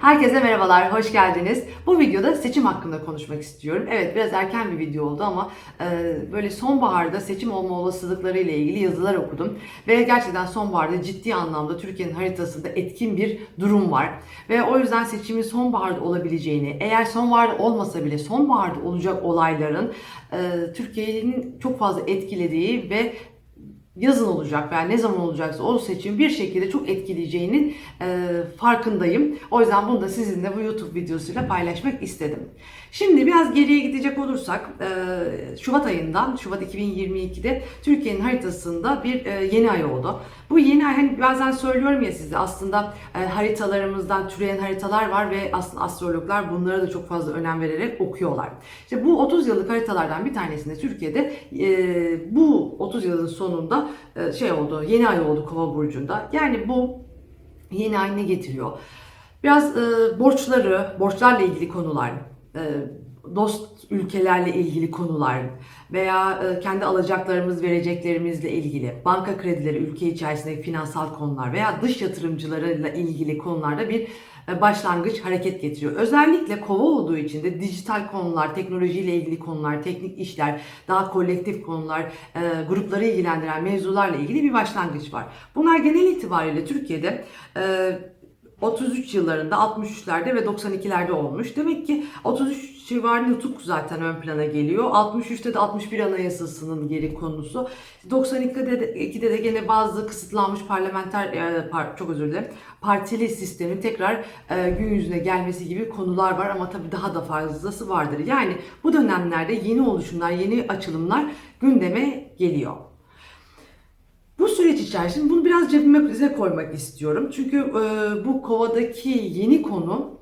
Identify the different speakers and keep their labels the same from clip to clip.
Speaker 1: Herkese merhabalar, hoş geldiniz. Bu videoda seçim hakkında konuşmak istiyorum. Evet, biraz erken bir video oldu ama e, böyle sonbaharda seçim olma olasılıkları ile ilgili yazılar okudum. Ve gerçekten sonbaharda ciddi anlamda Türkiye'nin haritasında etkin bir durum var. Ve o yüzden seçimin sonbaharda olabileceğini, eğer sonbaharda olmasa bile sonbaharda olacak olayların e, Türkiye'nin çok fazla etkilediği ve yazın olacak veya ne zaman olacaksa o seçim bir şekilde çok etkileyeceğinin e, farkındayım. O yüzden bunu da sizinle bu YouTube videosuyla paylaşmak istedim. Şimdi biraz geriye gidecek olursak e, Şubat ayından, Şubat 2022'de Türkiye'nin haritasında bir e, yeni ay oldu. Bu yeni ay hani bazen söylüyorum ya size aslında e, haritalarımızdan türeyen haritalar var ve aslında astrologlar bunlara da çok fazla önem vererek okuyorlar. İşte bu 30 yıllık haritalardan bir tanesinde Türkiye'de e, bu 30 yılın sonunda e, şey oldu, yeni ay oldu Kova burcunda. Yani bu yeni ay ne getiriyor? Biraz e, borçları, borçlarla ilgili konular, e, dost ülkelerle ilgili konular veya e, kendi alacaklarımız, vereceklerimizle ilgili banka kredileri, ülke içerisindeki finansal konular veya dış yatırımcılarıyla ilgili konularda bir e, başlangıç hareket getiriyor. Özellikle kova olduğu için de dijital konular, teknolojiyle ilgili konular, teknik işler, daha kolektif konular, e, grupları ilgilendiren mevzularla ilgili bir başlangıç var. Bunlar genel itibariyle Türkiye'de e, 33 yıllarında, 63'lerde ve 92'lerde olmuş. Demek ki 33 civarı nutuk zaten ön plana geliyor. 63'te de 61 Anayasası'nın geri konusu. 92'de de, 2'de de gene bazı kısıtlanmış parlamenter, e, çok özür dilerim, partili sistemin tekrar e, gün yüzüne gelmesi gibi konular var ama tabii daha da fazlası vardır. Yani bu dönemlerde yeni oluşumlar, yeni açılımlar gündeme geliyor. Bu süreç içerisinde bunu biraz cebime koymak istiyorum. Çünkü e, bu kovadaki yeni konu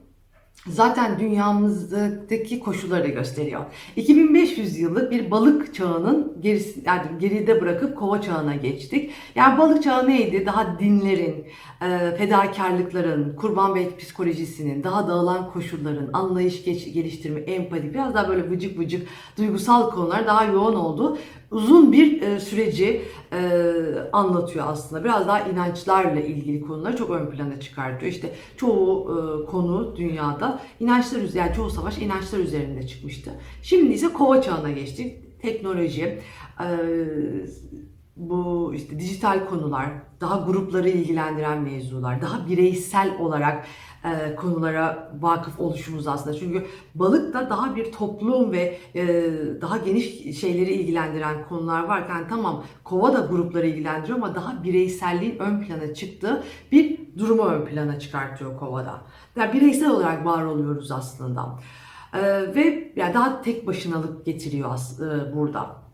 Speaker 1: zaten dünyamızdaki koşulları gösteriyor. 2500 yıllık bir balık çağının gerisi, yani geride bırakıp kova çağına geçtik. Yani balık çağı neydi? Daha dinlerin, e, fedakarlıkların, kurban bey psikolojisinin, daha dağılan koşulların, anlayış geliştirme, empati, biraz daha böyle vıcık vıcık duygusal konular daha yoğun olduğu uzun bir e, süreci e, anlatıyor aslında. Biraz daha inançlarla ilgili konuları çok ön plana çıkartıyor. İşte çoğu e, konu dünyada inançlar üzerinde, yani çoğu savaş inançlar üzerinde çıkmıştı. Şimdi ise kova çağına geçtik. Teknoloji, bu işte dijital konular, daha grupları ilgilendiren mevzular, daha bireysel olarak e, konulara vakıf oluşumuz aslında. Çünkü balık da daha bir toplum ve e, daha geniş şeyleri ilgilendiren konular varken tamam kova da grupları ilgilendiriyor ama daha bireyselliğin ön plana çıktığı bir durumu ön plana çıkartıyor kovada. Yani bireysel olarak var oluyoruz aslında. E, ve yani daha tek başınalık getiriyor aslında burada.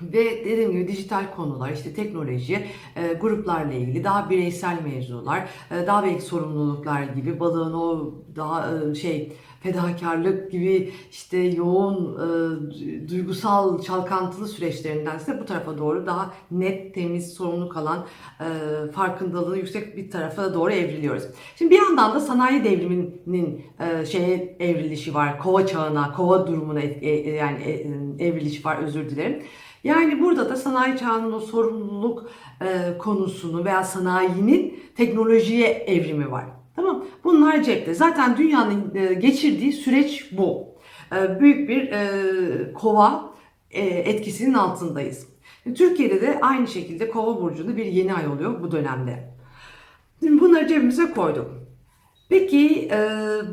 Speaker 1: Ve dediğim gibi dijital konular, işte teknoloji, e, gruplarla ilgili daha bireysel mevzular, e, daha belki sorumluluklar gibi balığın o daha e, şey fedakarlık gibi işte yoğun e, duygusal çalkantılı süreçlerinden ise bu tarafa doğru daha net, temiz, sorumluluk alan e, farkındalığı yüksek bir tarafa doğru evriliyoruz. Şimdi bir yandan da sanayi devriminin e, şeye evrilişi var. Kova çağına, kova durumuna e, e, yani e, evrilişi var özür dilerim. Yani burada da sanayi çağının o sorumluluk e, konusunu veya sanayinin teknolojiye evrimi var. Tamam Bunlar cepte. Zaten dünyanın e, geçirdiği süreç bu. E, büyük bir e, kova e, etkisinin altındayız. Türkiye'de de aynı şekilde kova burcunda bir yeni ay oluyor bu dönemde. Bunları cebimize koyduk. Peki e,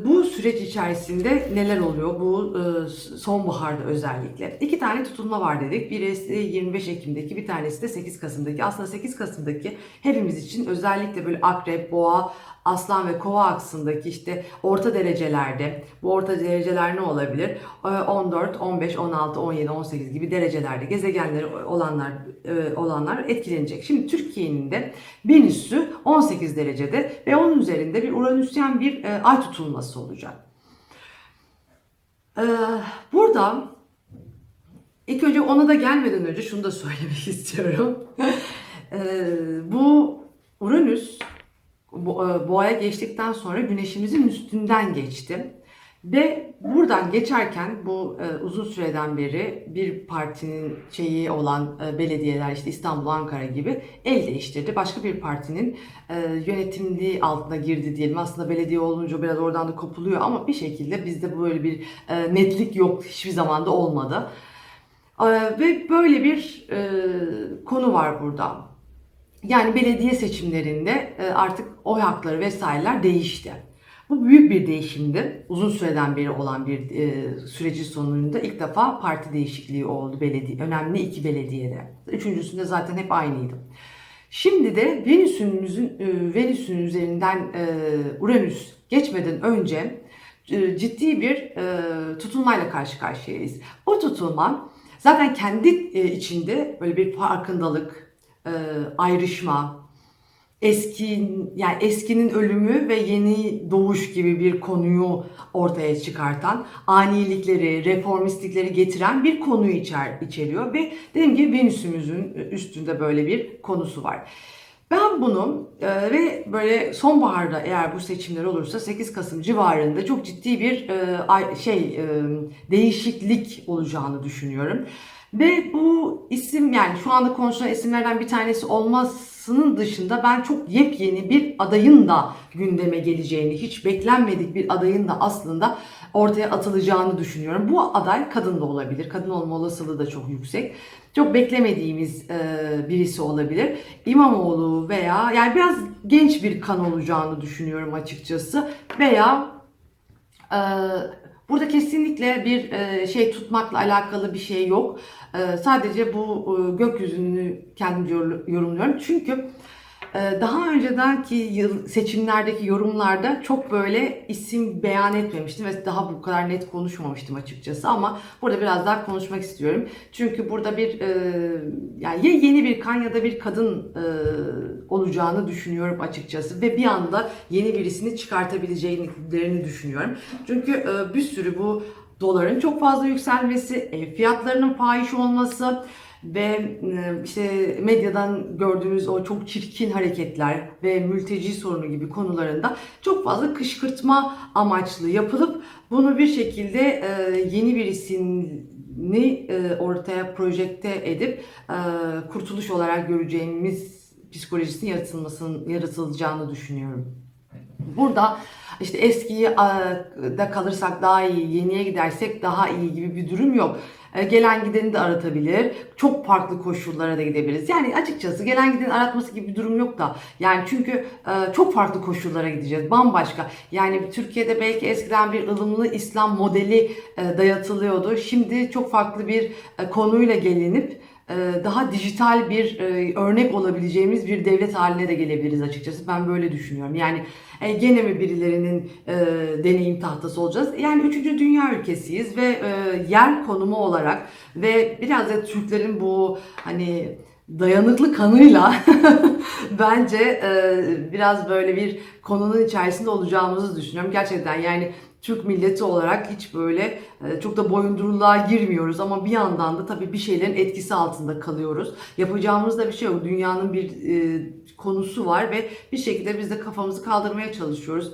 Speaker 1: bu süreç içerisinde neler oluyor bu e, sonbaharda özellikle? İki tane tutulma var dedik. Birisi 25 Ekim'deki bir tanesi de 8 Kasım'daki. Aslında 8 Kasım'daki hepimiz için özellikle böyle akrep, boğa, aslan ve kova aksındaki işte orta derecelerde bu orta dereceler ne olabilir? 14, 15, 16, 17, 18 gibi derecelerde gezegenleri olanlar olanlar etkilenecek. Şimdi Türkiye'nin de Venüs'ü 18 derecede ve onun üzerinde bir Uranüsyen bir e, ay tutulması olacak. E, burada ilk önce ona da gelmeden önce şunu da söylemek istiyorum. bu Uranüs e, boğaya geçtikten sonra güneşimizin üstünden geçti. Ve buradan geçerken bu e, uzun süreden beri bir partinin şeyi olan e, belediyeler işte İstanbul, Ankara gibi el değiştirdi. Başka bir partinin e, yönetimliği altına girdi diyelim. Aslında belediye olunca biraz oradan da kopuluyor ama bir şekilde bizde böyle bir e, netlik yok. Hiçbir zamanda olmadı. E, ve böyle bir e, konu var burada. Yani belediye seçimlerinde e, artık oy hakları vesaireler değişti. Bu büyük bir değişimdi. Uzun süreden beri olan bir e, sürecin sonunda ilk defa parti değişikliği oldu belediye. Önemli iki belediyede. Üçüncüsünde zaten hep aynıydı. Şimdi de Venüs'ümüzün e, Venüs'ün üzerinden e, Uranüs geçmeden önce e, ciddi bir e, tutulmayla karşı karşıyayız. O tutulma zaten kendi e, içinde böyle bir farkındalık, e, ayrışma, eski yani eskinin ölümü ve yeni doğuş gibi bir konuyu ortaya çıkartan, anilikleri, reformistlikleri getiren bir konuyu içer, içeriyor ve dediğim gibi Venüs'ümüzün üstünde böyle bir konusu var. Ben bunu e, ve böyle sonbaharda eğer bu seçimler olursa 8 Kasım civarında çok ciddi bir e, şey e, değişiklik olacağını düşünüyorum. Ve bu isim yani şu anda konuşulan isimlerden bir tanesi olmasının dışında ben çok yepyeni bir adayın da gündeme geleceğini, hiç beklenmedik bir adayın da aslında ortaya atılacağını düşünüyorum. Bu aday kadın da olabilir. Kadın olma olasılığı da çok yüksek. Çok beklemediğimiz e, birisi olabilir. İmamoğlu veya yani biraz genç bir kan olacağını düşünüyorum açıkçası. Veya ee, Burada kesinlikle bir e, şey tutmakla alakalı bir şey yok. Ee, Sadece bu e, gökyüzünü kendim yor- yorumluyorum. Çünkü e, daha öncedenki yıl seçimlerdeki yorumlarda çok böyle isim beyan etmemiştim ve daha bu kadar net konuşmamıştım açıkçası ama burada biraz daha konuşmak istiyorum. Çünkü burada bir e, yani ya yeni bir kan ya da bir kadın e, olacağını düşünüyorum açıkçası ve bir anda yeni birisini çıkartabileceğini düşünüyorum. Çünkü e, bir sürü bu doların çok fazla yükselmesi, ev fiyatlarının fahiş olması ve e, işte medyadan gördüğümüz o çok çirkin hareketler ve mülteci sorunu gibi konularında çok fazla kışkırtma amaçlı yapılıp bunu bir şekilde e, yeni birisini e, ortaya projekte edip kurtuluş olarak göreceğimiz psikolojisinin yaratılmasının yaratılacağını düşünüyorum. Burada işte eskiyi da kalırsak daha iyi, yeniye gidersek daha iyi gibi bir durum yok. E, Gelen gideni de aratabilir. Çok farklı koşullara da gidebiliriz. Yani açıkçası gelen gideni aratması gibi bir durum yok da. Yani çünkü e, çok farklı koşullara gideceğiz. Bambaşka. Yani Türkiye'de belki eskiden bir ılımlı İslam modeli e, dayatılıyordu. Şimdi çok farklı bir konuyla gelinip daha dijital bir e, örnek olabileceğimiz bir devlet haline de gelebiliriz açıkçası. Ben böyle düşünüyorum. Yani e, gene mi birilerinin e, deneyim tahtası olacağız? Yani üçüncü dünya ülkesiyiz ve yer konumu olarak ve biraz da Türklerin bu hani dayanıklı kanıyla bence biraz böyle bir konunun içerisinde olacağımızı düşünüyorum. Gerçekten yani Türk milleti olarak hiç böyle e, çok da boyunduruluğa girmiyoruz ama bir yandan da tabii bir şeylerin etkisi altında kalıyoruz. Yapacağımız da bir şey yok. Dünyanın bir e, konusu var ve bir şekilde biz de kafamızı kaldırmaya çalışıyoruz.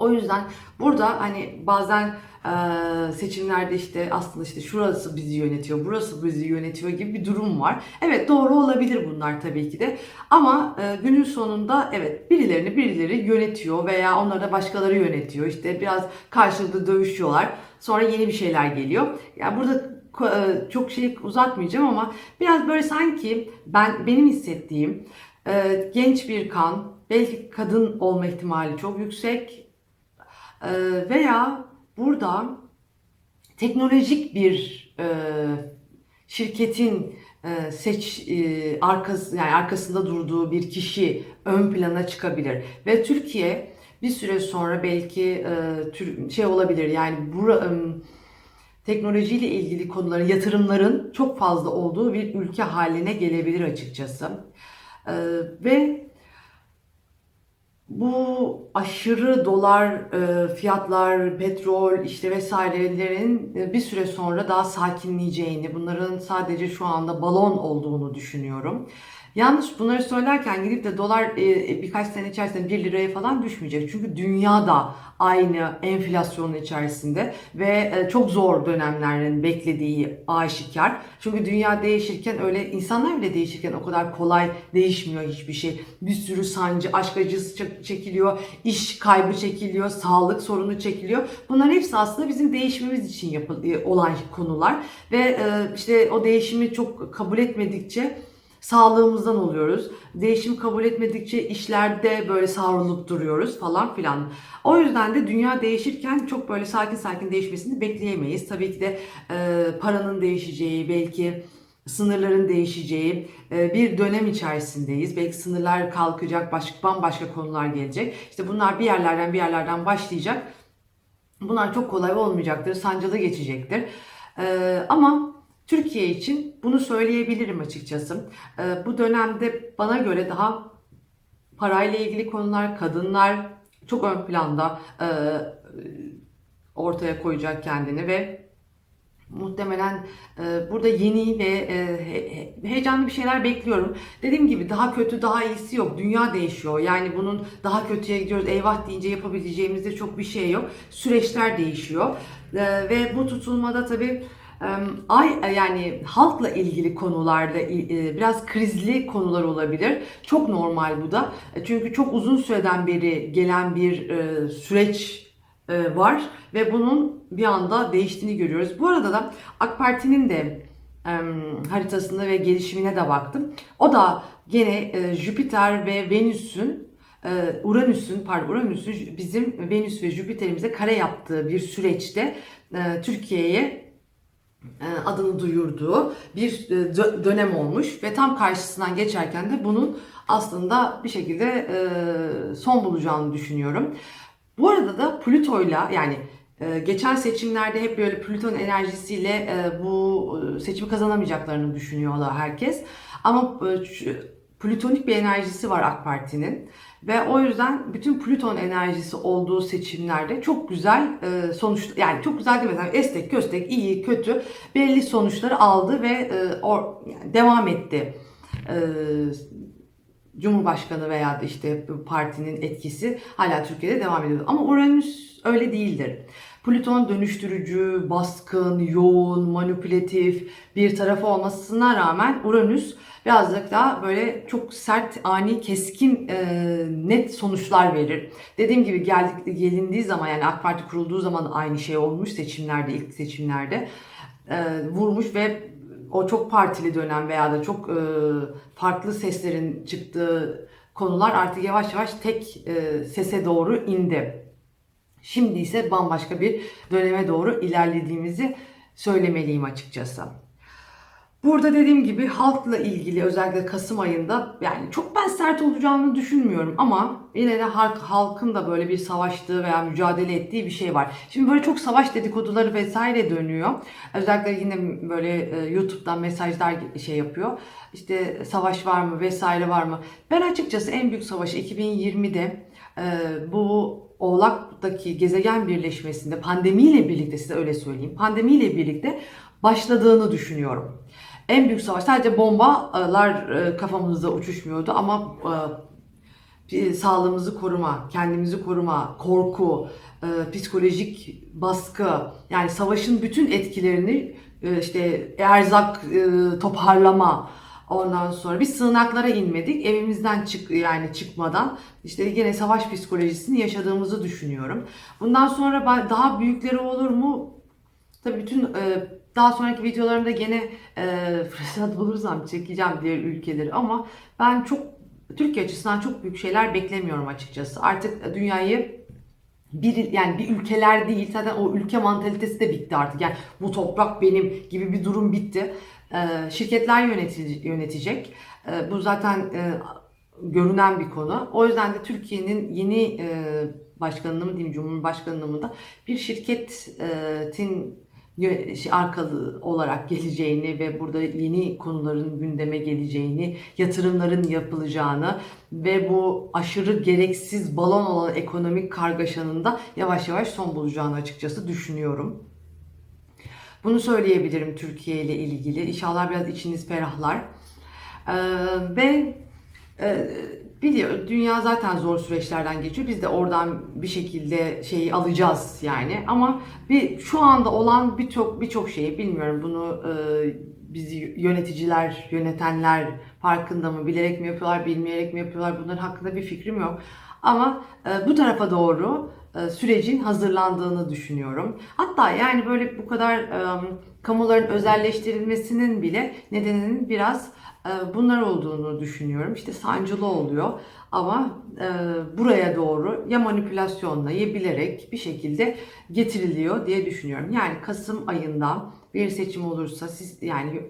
Speaker 1: O yüzden burada hani bazen e, seçimlerde işte aslında işte şurası bizi yönetiyor, burası bizi yönetiyor gibi bir durum var. Evet doğru olabilir bunlar tabii ki de. Ama e, günün sonunda evet birilerini birileri yönetiyor veya onları da başkaları yönetiyor. İşte biraz karşılıklı dövüşüyorlar. Sonra yeni bir şeyler geliyor. Yani burada e, çok şey uzatmayacağım ama biraz böyle sanki ben benim hissettiğim e, genç bir kan, belki kadın olma ihtimali çok yüksek veya burada teknolojik bir e, şirketin e, seç e, arkası yani arkasında durduğu bir kişi ön plana çıkabilir ve Türkiye bir süre sonra belki şey olabilir yani e, teknolojiyle ilgili konuların yatırımların çok fazla olduğu bir ülke haline gelebilir açıkçası. E, ve bu aşırı dolar e, fiyatlar, petrol işte vesairelerin e, bir süre sonra daha sakinleyeceğini, bunların sadece şu anda balon olduğunu düşünüyorum. Yanlış bunları söylerken gidip de dolar e, birkaç sene içerisinde 1 liraya falan düşmeyecek. Çünkü dünya da aynı enflasyonun içerisinde ve e, çok zor dönemlerin beklediği aşikar. Çünkü dünya değişirken öyle insanlar bile değişirken o kadar kolay değişmiyor hiçbir şey. Bir sürü sancı, aşk acısı çek- çekiliyor, iş kaybı çekiliyor, sağlık sorunu çekiliyor. Bunların hepsi aslında bizim değişmemiz için yapı- e, olan konular ve işte o değişimi çok kabul etmedikçe sağlığımızdan oluyoruz. Değişim kabul etmedikçe işlerde böyle savrulup duruyoruz falan filan. O yüzden de dünya değişirken çok böyle sakin sakin değişmesini bekleyemeyiz. Tabii ki de e, paranın değişeceği, belki sınırların değişeceği e, bir dönem içerisindeyiz. Belki sınırlar kalkacak, başka bambaşka konular gelecek. İşte bunlar bir yerlerden bir yerlerden başlayacak. Bunlar çok kolay olmayacaktır, sancılı geçecektir. E, ama Türkiye için bunu söyleyebilirim açıkçası. E, bu dönemde bana göre daha parayla ilgili konular, kadınlar çok ön planda e, ortaya koyacak kendini ve muhtemelen e, burada yeni ve e, he- he- heyecanlı bir şeyler bekliyorum. Dediğim gibi daha kötü, daha iyisi yok. Dünya değişiyor. Yani bunun daha kötüye gidiyoruz. Eyvah deyince yapabileceğimiz de çok bir şey yok. Süreçler değişiyor. E, ve bu tutulmada tabii ay yani halkla ilgili konularda e, biraz krizli konular olabilir. Çok normal bu da. E, Çünkü çok uzun süreden beri gelen bir e, süreç e, var ve bunun bir anda değiştiğini görüyoruz. Bu arada da AK Parti'nin de e, haritasında ve gelişimine de baktım. O da gene e, Jüpiter ve Venüs'ün e, Uranüs'ün pardon Uranüs'ün bizim Venüs ve Jüpiter'imize kare yaptığı bir süreçte e, Türkiye'ye e, adını duyurduğu bir e, dö- dönem olmuş ve tam karşısından geçerken de bunun aslında bir şekilde e, son bulacağını düşünüyorum. Bu arada da Plüto'yla yani e, geçen seçimlerde hep böyle Plüton enerjisiyle e, bu e, seçimi kazanamayacaklarını düşünüyorlar herkes. Ama e, Plütonik bir enerjisi var AK Parti'nin ve o yüzden bütün Plüton enerjisi olduğu seçimlerde çok güzel e, sonuç yani çok güzel demesem estek köstek iyi kötü belli sonuçları aldı ve e, or- yani devam etti. E, Cumhurbaşkanı veya işte partinin etkisi hala Türkiye'de devam ediyor. Ama Uranüs öyle değildir. Plüton dönüştürücü, baskın, yoğun, manipülatif bir tarafı olmasına rağmen Uranüs birazcık daha böyle çok sert, ani, keskin, e, net sonuçlar verir. Dediğim gibi geldik, gelindiği zaman yani AK Parti kurulduğu zaman aynı şey olmuş seçimlerde, ilk seçimlerde e, vurmuş ve o çok partili dönem veya da çok e, farklı seslerin çıktığı konular artık yavaş yavaş tek e, sese doğru indi. Şimdi ise bambaşka bir döneme doğru ilerlediğimizi söylemeliyim açıkçası. Burada dediğim gibi halkla ilgili özellikle Kasım ayında yani çok ben sert olacağını düşünmüyorum ama yine de halk, halkın da böyle bir savaştığı veya mücadele ettiği bir şey var. Şimdi böyle çok savaş dedikoduları vesaire dönüyor. Özellikle yine böyle e, YouTube'dan mesajlar şey yapıyor. İşte savaş var mı vesaire var mı? Ben açıkçası en büyük savaşı 2020'de e, bu Oğlak'taki gezegen birleşmesinde pandemiyle birlikte size öyle söyleyeyim. Pandemiyle birlikte başladığını düşünüyorum. En büyük savaş sadece bombalar e, kafamızda uçuşmuyordu ama e, sağlığımızı koruma, kendimizi koruma, korku, e, psikolojik baskı yani savaşın bütün etkilerini işte erzak toparlama ondan sonra biz sığınaklara inmedik evimizden çık yani çıkmadan işte yine savaş psikolojisini yaşadığımızı düşünüyorum. Bundan sonra daha büyükleri olur mu? Tabii bütün e, daha sonraki videolarımda gene e, fırsat bulursam çekeceğim diğer ülkeleri ama ben çok Türkiye açısından çok büyük şeyler beklemiyorum açıkçası. Artık dünyayı bir yani bir ülkeler değil zaten o ülke mantalitesi de bitti artık. Yani bu toprak benim gibi bir durum bitti. Ee, şirketler yönetici, yönetecek. Ee, bu zaten e, görünen bir konu. O yüzden de Türkiye'nin yeni e, başkanının mı diyeyim Cumhurbaşkanının mı da bir şirketin yö- şey, arkalı olarak geleceğini ve burada yeni konuların gündeme geleceğini, yatırımların yapılacağını ve bu aşırı gereksiz balon olan ekonomik kargaşanın da yavaş yavaş son bulacağını açıkçası düşünüyorum. Bunu söyleyebilirim Türkiye ile ilgili. İnşallah biraz içiniz ferahlar. Ee, ve e, biliyor dünya zaten zor süreçlerden geçiyor. Biz de oradan bir şekilde şeyi alacağız yani. Ama bir şu anda olan birçok birçok şeyi bilmiyorum bunu e, bizi yöneticiler, yönetenler farkında mı, bilerek mi yapıyorlar, bilmeyerek mi yapıyorlar bunların hakkında bir fikrim yok. Ama e, bu tarafa doğru sürecin hazırlandığını düşünüyorum. Hatta yani böyle bu kadar e, kamuların özelleştirilmesinin bile nedeninin biraz e, bunlar olduğunu düşünüyorum. İşte sancılı oluyor ama e, buraya doğru ya manipülasyonla ya bilerek bir şekilde getiriliyor diye düşünüyorum. Yani Kasım ayında bir seçim olursa siz yani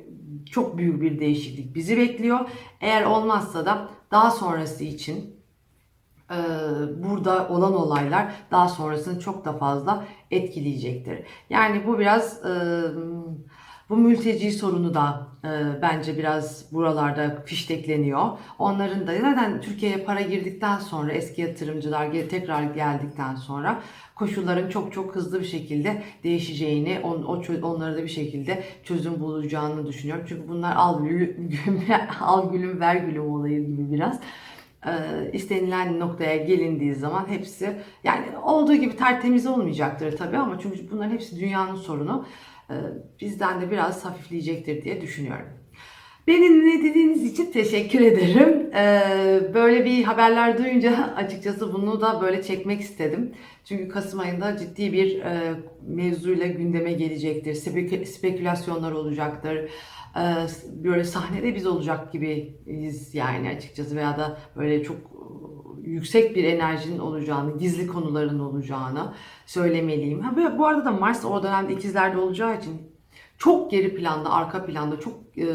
Speaker 1: çok büyük bir değişiklik bizi bekliyor. Eğer olmazsa da daha sonrası için e, burada olan olaylar daha sonrasını çok da fazla etkileyecektir. Yani bu biraz e, bu mülteci sorunu da e, bence biraz buralarda fiştekleniyor. Onların da zaten Türkiye'ye para girdikten sonra eski yatırımcılar tekrar geldikten sonra koşulların çok çok hızlı bir şekilde değişeceğini, on, o onlara da bir şekilde çözüm bulacağını düşünüyorum. Çünkü bunlar al gülüm, al gülüm ver gülüm olayı gibi biraz e, istenilen noktaya gelindiği zaman hepsi yani olduğu gibi tertemiz olmayacaktır tabii ama çünkü bunların hepsi dünyanın sorunu. E, bizden de biraz hafifleyecektir diye düşünüyorum. Beni dinlediğiniz için teşekkür ederim. E, böyle bir haberler duyunca açıkçası bunu da böyle çekmek istedim. Çünkü Kasım ayında ciddi bir e, mevzuyla gündeme gelecektir. Spekü- spekülasyonlar olacaktır. E, böyle sahnede biz olacak gibiyiz yani açıkçası veya da böyle çok e, yüksek bir enerjinin olacağını, gizli konuların olacağını söylemeliyim. Ha, bu arada da Mars o dönemde ikizlerde olacağı için çok geri planda, arka planda çok e,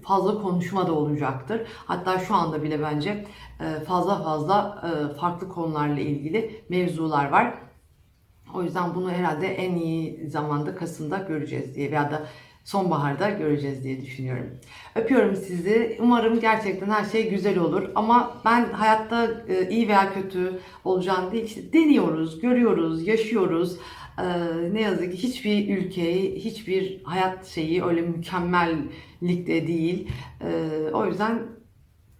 Speaker 1: fazla konuşma da olacaktır. Hatta şu anda bile bence e, fazla fazla e, farklı konularla ilgili mevzular var. O yüzden bunu herhalde en iyi zamanda Kasım'da göreceğiz diye veya da sonbaharda göreceğiz diye düşünüyorum. Öpüyorum sizi. Umarım gerçekten her şey güzel olur. Ama ben hayatta e, iyi veya kötü olacağını değil, işte deniyoruz, görüyoruz, yaşıyoruz. E, ne yazık ki hiçbir ülke, hiçbir hayat şeyi öyle mükemmellikte değil. E, o yüzden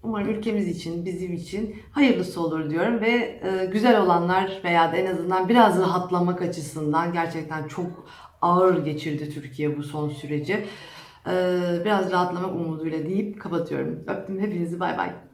Speaker 1: Umarım ülkemiz için, bizim için hayırlısı olur diyorum ve güzel olanlar veya da en azından biraz rahatlamak açısından gerçekten çok ağır geçirdi Türkiye bu son süreci. E, biraz rahatlamak umuduyla deyip kapatıyorum. Öptüm hepinizi bay bay.